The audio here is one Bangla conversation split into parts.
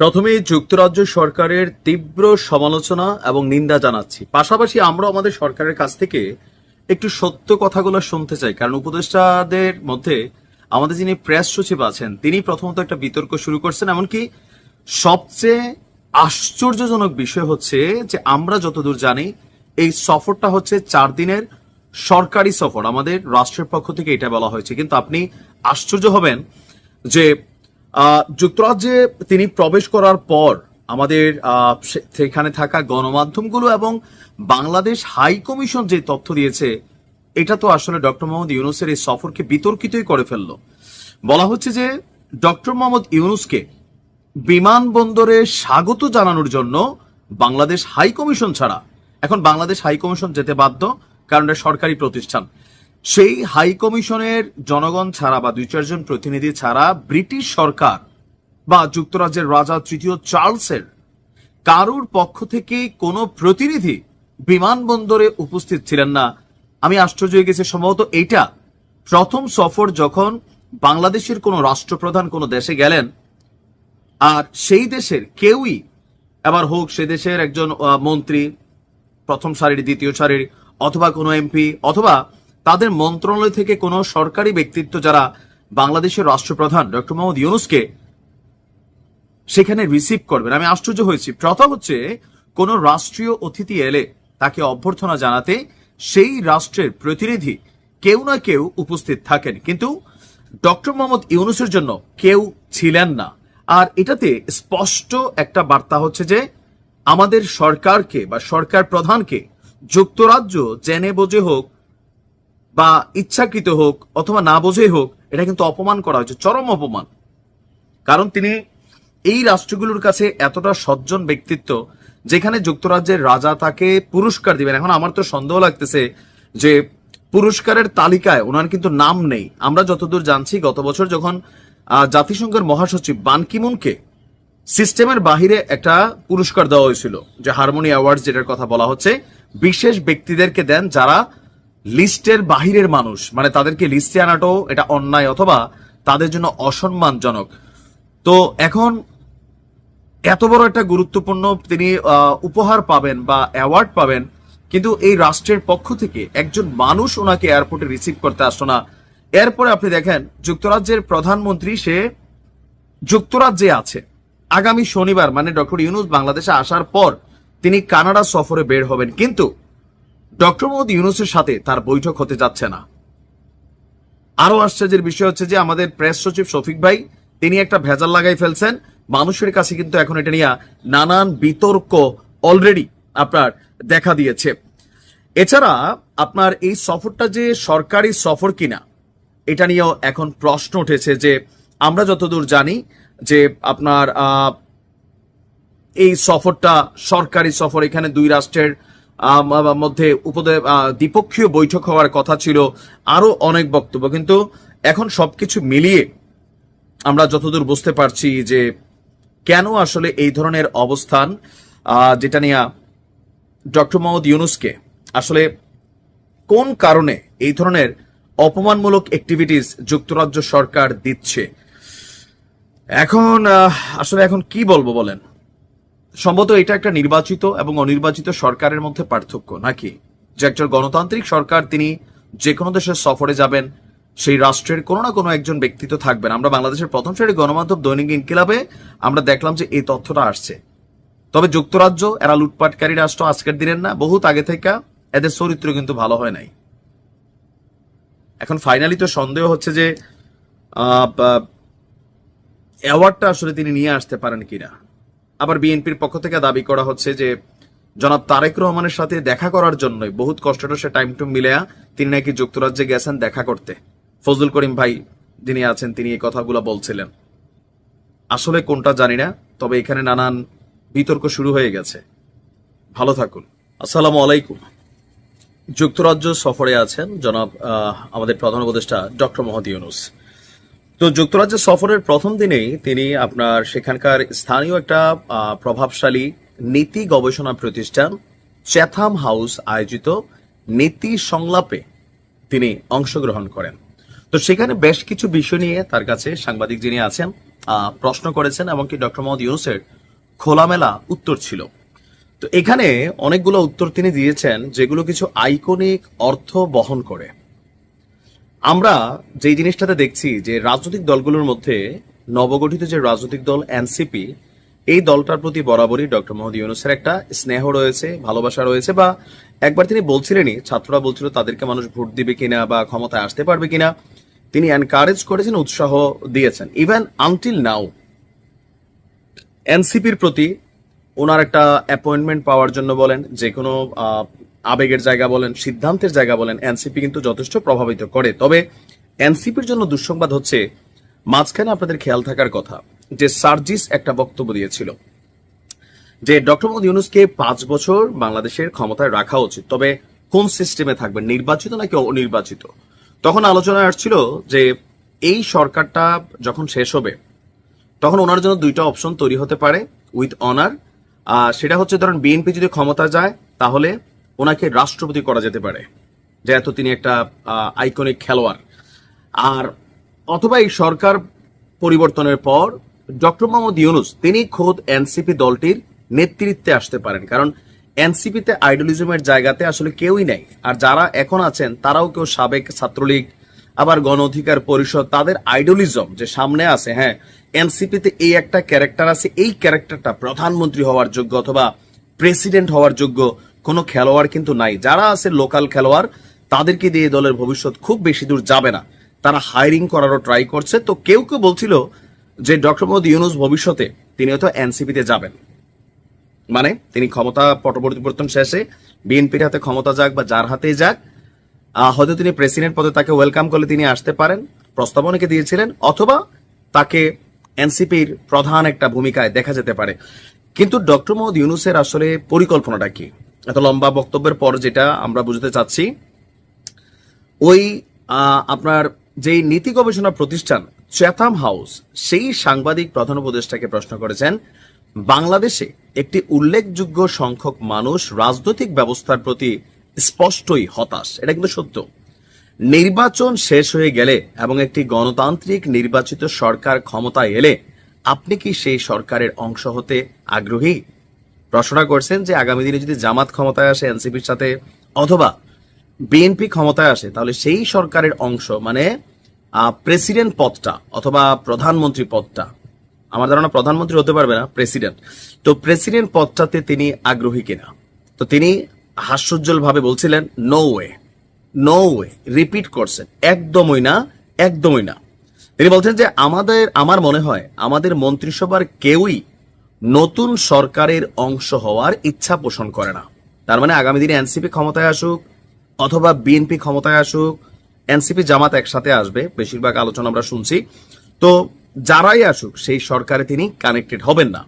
প্রথমেই যুক্তরাজ্য সরকারের তীব্র সমালোচনা এবং নিন্দা জানাচ্ছি। পাশাপাশি আমরা আমাদের সরকারের কাছ থেকে একটু সত্য কথাগুলো শুনতে চাই, কারণ উপদেষ্টাদের মধ্যে আমাদের যিনি প্রেস সচিব আছেন, তিনি প্রথমত একটা বিতর্ক শুরু করছেন, এমনকি সবচেয়ে আশ্চর্যজনক বিষয় হচ্ছে যে আমরা যতদূর জানি, এই সফরটা হচ্ছে চার দিনের সরকারি সফর। আমাদের রাষ্ট্রের পক্ষ থেকে এটা বলা হয়েছে। কিন্তু আপনি আশ্চর্য হবেন যে যুক্তরাজ্যে তিনি প্রবেশ করার পর আমাদের সেখানে থাকা গণমাধ্যমগুলো এবং বাংলাদেশ হাই কমিশন যে তথ্য দিয়েছে, এটা তো আসলে ডক্টর মোহাম্মদ ইউনুসের এই সফরকে বিতর্কিতই করে ফেলল। বলা হচ্ছে যে, ডক্টর মোহাম্মদ ইউনুসকে বিমানবন্দরে স্বাগত জানানোর জন্য বাংলাদেশ হাই কমিশন ছাড়া, এখন বাংলাদেশ হাই কমিশন যেতে বাধ্য, কারণ এটা সরকারি প্রতিষ্ঠান। সেই হাই কমিশনের জনগণ ছাড়া বা দুই চারজন প্রতিনিধি ছাড়া ব্রিটিশ সরকার বা যুক্তরাজ্যের রাজা তৃতীয় চার্লসের কারুর পক্ষ থেকে কোনো প্রতিনিধি বিমানবন্দরে উপস্থিত ছিলেন না। আমি আশ্চর্য হয়ে গেছি, সম্ভবত এইটা প্রথম সফর যখন বাংলাদেশের কোনো রাষ্ট্রপ্রধান কোনো দেশে গেলেন আর সেই দেশের কেউই, এবার হোক সে দেশের একজন মন্ত্রী, প্রথম সারির, দ্বিতীয় সারির, অথবা কোনো এমপি, অথবা তাদের মন্ত্রণালয় থেকে কোনো সরকারি ব্যক্তিত্ব যারা বাংলাদেশের রাষ্ট্রপ্রধান ডক্টর মোহাম্মদ ইউনুসকে সেখানে রিসিভ করবেন। আমি আশ্চর্য হয়েছি। প্রথম হচ্ছে, কোন রাষ্ট্রীয় অতিথি এলে তাকে অভ্যর্থনা জানাতে সেই রাষ্ট্রের প্রতিনিধি কেউ না কেউ উপস্থিত থাকেন। কিন্তু ডক্টর মোহাম্মদ ইউনুসের জন্য কেউ ছিলেন না। আর এটাতে স্পষ্ট একটা বার্তা হচ্ছে যে, আমাদের সরকারকে বা সরকার প্রধানকে যুক্তরাজ্য, জেনে বোঝে হোক বা ইচ্ছাকৃত হোক অথবা না বোঝে হোক, এটা কিন্তু অপমান করা হয়েছে, চরম অপমান। কারণ তিনি এই রাষ্ট্রগুলোর কাছে এতটা সজ্জন ব্যক্তিত্ব যেখানে যুক্তরাজ্যের রাজা তাকে পুরস্কার দিবেন। এখন আমার তো সন্দেহ লাগতেছে যে পুরস্কারের তালিকায় ওনার কিন্তু নাম নেই। আমরা যতদূর জানছি, গত বছর যখন জাতিসংঘের মহাসচিব বান কিমুনকে সিস্টেমের বাহিরে একটা পুরস্কার দেওয়া হয়েছিল, যে হারমোনি অ্যাওয়ার্ড যেটার কথা বলা হচ্ছে, বিশেষ ব্যক্তিদেরকে দেন যারা লিস্টের বাহিরের মানুষ মানে তাদেরকে লিস্টে আনাটাও এটা অন্যায় অথবা তাদের জন্য অসম্মানজনক। তো এখন এত বড় একটা গুরুত্বপূর্ণ তিনি উপহার পাবেন বা অ্যাওয়ার্ড পাবেন, কিন্তু এই রাষ্ট্রের পক্ষ থেকে একজন মানুষ ওনাকে এয়ারপোর্টে রিসিভ করতে আসতো না। এরপরে আপনি দেখেন, যুক্তরাজ্যের প্রধানমন্ত্রী, সে যুক্তরাজ্যে আছে। আগামী শনিবার মানে ডক্টর ইউনুস বাংলাদেশে আসার পর তিনি কানাডা সফরে বের হবেন। কিন্তু ডক্টর মোহাম্মদ ইউনুসের সাথে তার বৈঠক হতে যাচ্ছে না। আরও আশ্চর্যের বিষয় হচ্ছে যে আমাদের প্রেস সচিব শফিক ভাই, তিনি একটা ভেজাল লাগাই ফেলছেন। মানুষের কাছে কিন্তু এখন এটা নিয়ে নানান বিতর্ক অলরেডি আপনার দেখা দিয়েছে। এছাড়া আপনার এই সফরটা যে সরকারি সফর কিনা, এটা নিয়েও এখন প্রশ্ন উঠেছে যে আমরা যতদূর জানি যে আপনার এই সফরটা সরকারি সফর, এখানে দুই রাষ্ট্রের মধ্যে দ্বিপক্ষীয় বৈঠক হওয়ার কথা ছিল আরও অনেক বক্তব্য। কিন্তু এখন সবকিছু মিলিয়ে আমরা যতদূর বুঝতে পারছি যে কেন আসলে এই ধরনের অবস্থান যেটা নিয়ে ডক্টর মোহাম্মদ ইউনুসকে আসলে কোন কারণে এই ধরনের অপমানমূলক অ্যাক্টিভিটিস যুক্তরাজ্য সরকার দিচ্ছে। এখন আসলে এখন কি বলব বলেন? সম্ভবত এটা একটা নির্বাচিত এবং অনির্বাচিত সরকারের মধ্যে পার্থক্য, নাকি? যে একজন গণতান্ত্রিক সরকার, তিনি যে কোনো দেশের সফরে যাবেন, সেই রাষ্ট্রের কোনো না কোনো একজন ব্যক্তিত্ব থাকবেন। আমরা বাংলাদেশের প্রথম শ্রেণির গণমাধ্যম দৈনিক ইনকিলাবে আমরা দেখলাম যে এই তথ্যটা আসছে। তবে যুক্তরাজ্য, এরা লুটপাটকারী রাষ্ট্র, আজকের দিনের না, বহুত আগে থেকে এদের চরিত্র কিন্তু ভালো হয় নাই। এখন ফাইনালি তো সন্দেহ হচ্ছে যে অ্যাওয়ার্ডটা আসলে তিনি নিয়ে আসতে পারেন কিনা। আবার বিএনপির পক্ষ থেকে দাবি করা হচ্ছে যে, জনাব তারেক রহমানের সাথে দেখা করার জন্যই বহুত কষ্টটা সে টাইম টু মিলেয়া তিনি নাকি যুক্তরাজ্যে গেছেন দেখা করতে। ফজলুল করিম ভাই যিনি আছেন, তিনি এই কথাগুলো বলছিলেন। আসলে কোনটা জানি না, তবে এখানে নানান বিতর্ক শুরু হয়ে গেছে। ভালো থাকুন। আসসালামু আলাইকুম। যুক্তরাজ্য সফরে আছেন জনাব আমাদের প্রধান উপদেষ্টা ডক্টর মোহাম্মদ ইউনুস। তো যুক্তরাজ্য সফরের প্রথম দিনেই তিনি আপনার সেখানকার স্থানীয় একটা প্রভাবশালী নীতি গবেষণা প্রতিষ্ঠান চ্যাথাম হাউস আয়োজিত নীতি সংলাপে তিনি অংশগ্রহণ করেন। তো সেখানে বেশ কিছু বিষয় নিয়ে তার কাছে সাংবাদিক যিনি আছেন প্রশ্ন করেছেন এবং কি ডক্টর মোহাম্মদ ইউনুসের খোলামেলা উত্তর ছিল। তো এখানে অনেকগুলো উত্তর তিনি দিয়েছেন যেগুলো কিছু আইকনিক অর্থ বহন করে। আমরা যেই জিনিসটাতে দেখছি যে রাজনৈতিক দলগুলোর মধ্যে নবগঠিত যে রাজনৈতিক দল এনসিপি, এই দলটার প্রতি বরাবরই ডক্টর মোহাম্মদ ইউনুসের একটা স্নেহ রয়েছে, ভালোবাসা রয়েছে বা একবার তিনি বলছিলেনই, ছাত্ররা বলছিল তাদেরকে মানুষ ভোট দিবে কিনা বা ক্ষমতায় আসতে পারবে কিনা, তিনি এনকারেজ করেছেন, উৎসাহ দিয়েছেন। ইভেন আনটিল নাও এনসিপির প্রতি ওনার একটা অ্যাপয়েন্টমেন্ট পাওয়ার জন্য বলেন যে কোনো আবেগের জায়গা বলেন, সিদ্ধান্তের জায়গা বলেন, এনসিপি কিন্তু যথেষ্ট প্রভাবিত করে। তবে এনসিপির জন্য দুঃসংবাদ হচ্ছে, মাঝখানে আপনাদের খেয়াল থাকার কথা, যে সার্জিস একটা বক্তব্য দিয়েছিল, যে ডক্টর মোহাম্মদ ইউনুসকে পাঁচ বছর বাংলাদেশের ক্ষমতায় রাখা উচিত, তবে কোন সিস্টেমে থাকবে নির্বাচিত নাকি অনির্বাচিত? তখন আলোচনা আসছিল যে এই সরকারটা যখন শেষ হবে, তখন ওনার জন্য দুইটা অপশন তৈরি হতে পারে, উইথ অনার সেটা হচ্ছে ধরেন, বিএনপি যদি ক্ষমতা যায়, তাহলে ওনাকে রাষ্ট্রপতি করা যেতে পারে, যেহেতু তিনি একটা আইকনিক খেলোয়াড়। আর অথবা এই সরকার পরিবর্তনের পর ডক্টর মোহাম্মদ ইউনুস, তিনি খোদ এনসিপি দলটির নেতৃত্বে আসতে পারেন। কারণ এনসিপিতে আইডলিজমের জায়গাতে আসলে কেউই নেই। আর যারা এখন আছেন, তারাও কেউ সাবেক ছাত্রলীগ, আবার গণ অধিকার পরিষদ, তাদের আইডলিজম যে সামনে আছে হ্যাঁ এনসিপিতে এই একটা ক্যারেক্টার আছে, এই ক্যারেক্টারটা প্রধানমন্ত্রী হওয়ার যোগ্য অথবা প্রেসিডেন্ট হওয়ার যোগ্য কোনো খেলোয়াড় কিন্তু নাই। যারা আছে লোকাল খেলোয়াড়, তাদেরকে দিয়ে দলের ভবিষ্যৎ খুব বেশি দূর যাবে না। তারা হায়ারিং করারও ট্রাই করছে। তো কেউ কেউ বলছিল যে ডক্টর মোহাম্মদ ইউনুস ভবিষ্যতে তিনি হয়তো এনসিপিতে যাবেন। মানে তিনি ক্ষমতা পট শেষে বিএনপির হাতে ক্ষমতা যাক বা যার হাতেই যাক হয়তো তিনি প্রেসিডেন্ট পদে তাকে ওয়েলকাম করলে তিনি আসতে পারেন, প্রস্তাব অনেকে দিয়েছিলেন, অথবা তাকে এনসিপির প্রধান একটা ভূমিকায় দেখা যেতে পারে। কিন্তু ডক্টর মোহাম্মদ ইউনুসের আসলে পরিকল্পনাটা কি? এত লম্বা বক্তব্যের পর যেটা আমরা বুঝতে চাচ্ছি, ওই আপনার যেই নীতি গবেষণা প্রতিষ্ঠান চ্যাথাম হাউস, সেই সাংবাদিক প্রধান উপদেষ্টাকে প্রশ্ন করেছেন, বাংলাদেশে একটি উল্লেখযোগ্য সংখ্যক মানুষ রাজনৈতিক ব্যবস্থার প্রতি স্পষ্টই হতাশ। এটা কিন্তু সত্য। নির্বাচন শেষ হয়ে গেলে এবং একটি গণতান্ত্রিক নির্বাচিত সরকার ক্ষমতায় এলে, আপনি কি সেই সরকারের অংশ হতে আগ্রহী? প্রশ্নটা করছেন যে আগামী দিনে যদি জামাত ক্ষমতায় আসে, এনসিপির সাথে, অথবা বিএনপি ক্ষমতায় আসে, তাহলে সেই সরকারের অংশ মানে প্রেসিডেন্ট পদটা অথবা প্রধানমন্ত্রী পদটা, আমার ধারণা প্রধানমন্ত্রী হতে পারবে না, প্রেসিডেন্ট, তো প্রেসিডেন্ট পদটাতে তিনি আগ্রহী কিনা? তো তিনি হাস্যোজ্জ্বল ভাবে বলছিলেন no way no way repeat করছেন, একদমই না একদমই না। তিনি বলছেন যে, আমাদের, আমার মনে হয়, আমাদের মন্ত্রিসভার কেউই নতুন সরকারের অংশ হওয়ার ইচ্ছা পোষণ করে না। তার মানে আগামী দিনে এনসিপি ক্ষমতায় আসুক অথবা বিএনপি ক্ষমতায় আসুক, এনসিপি জামাত একসাথে আসবে, বেশিরভাগ আলোচনা আমরা শুনছি। তো যারাই আসুক, সেই সরকারে তিনি কানেক্টেড হবেন না।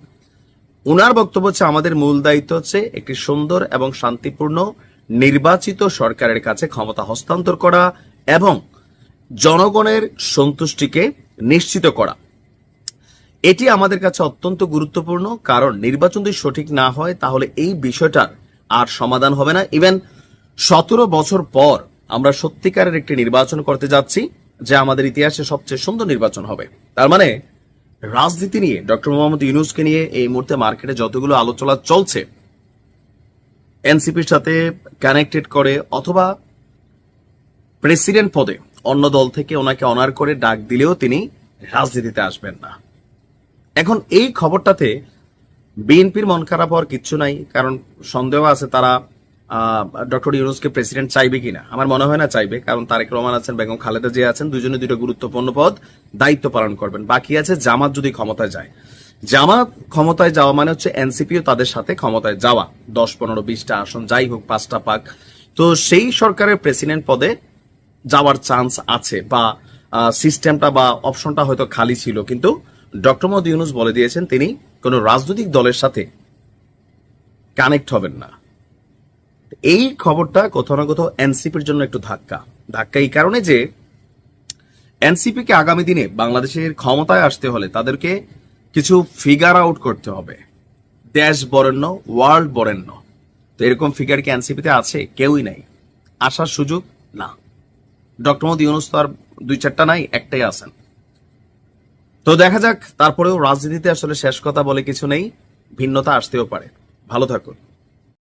উনার বক্তব্য হচ্ছে, আমাদের মূল দায়িত্ব হচ্ছে একটি সুন্দর এবং শান্তিপূর্ণ নির্বাচিত সরকারের কাছে ক্ষমতা হস্তান্তর করা এবং জনগণের সন্তুষ্টিকে নিশ্চিত করা। এটি আমাদের কাছে অত্যন্ত গুরুত্বপূর্ণ, কারণ নির্বাচন যদি সঠিক না হয়, তাহলে এই বিষয়টার আর সমাধান হবে না। ইভেন সতেরো বছর পর আমরা সত্যিকারের একটি নির্বাচন করতে যাচ্ছি, যে আমাদের ইতিহাসে সবচেয়ে সুন্দর নির্বাচন হবে। তার মানে রাজনীতি নিয়ে, ডক্টর মোহাম্মদ ইউনুসকে নিয়ে এই মুহূর্তে মার্কেটে যতগুলো আলোচনা চলছে, এনসিপির সাথে কানেক্টেড করে অথবা প্রেসিডেন্ট পদে অন্য দল থেকে ওনাকে অনার করে ডাক দিলেও তিনি রাজনীতিতে আসবেন না। এখন এই খবরটাতে বিএনপির মন খারাপ হওয়ার কিচ্ছু নাই, কারণ সন্দেহ আছে তারা ডক্টর ইউনুসকে প্রেসিডেন্ট চাইবে কিনা। আমার মনে হয় না চাইবে, কারণ তারেক রহমান আছেন, বেগম খালেদা জিয়া আছেন, দুজনে দুটো গুরুত্বপূর্ণ পদ, দায়িত্ব পালন করবেন। বাকি আছে জামাত যদি ক্ষমতায় যায়। জামাত ক্ষমতায় যাওয়া মানে হচ্ছে এনসিপিও তাদের সাথে ক্ষমতায় যাওয়া। দশ, পনেরো, বিশটা আসন, যাই হোক, পাঁচটা পাক। তো সেই সরকারের প্রেসিডেন্ট পদে যাওয়ার চান্স আছে বা সিস্টেমটা বা অপশনটা হয়তো খালি ছিল, কিন্তু ডক্টর মোহাম্মদ ইউনুস বলে দিয়েছেন, তিনি কোনো রাজনৈতিক দলের সাথে কানেক্ট হবেন না। এই খবরটা কোথাও না কোথাও এনসিপির জন্য একটু ধাক্কা। ধাক্কা এই কারণে যে এনসিপি কে আগামী দিনে বাংলাদেশের ক্ষমতায় আসতে হলে তাদেরকে কিছু ফিগার আউট করতে হবে। দেশ বরেণ্য ওয়ার্ল্ড বরেণ্য। তো এরকম ফিগার কি এনসিপিতে আছে? কেউই নাই। আসার সুযোগ না। ডক্টর মোহাম্মদ ইউনুস তো আর দুই চারটা নাই, একটাই আছেন। তো দেখা যাক, তারপরেও রাজনীতিতে আসলে শেষ কথা বলে কিছু নেই, ভিন্নতা আসতেও পারে। ভালো থাকুন।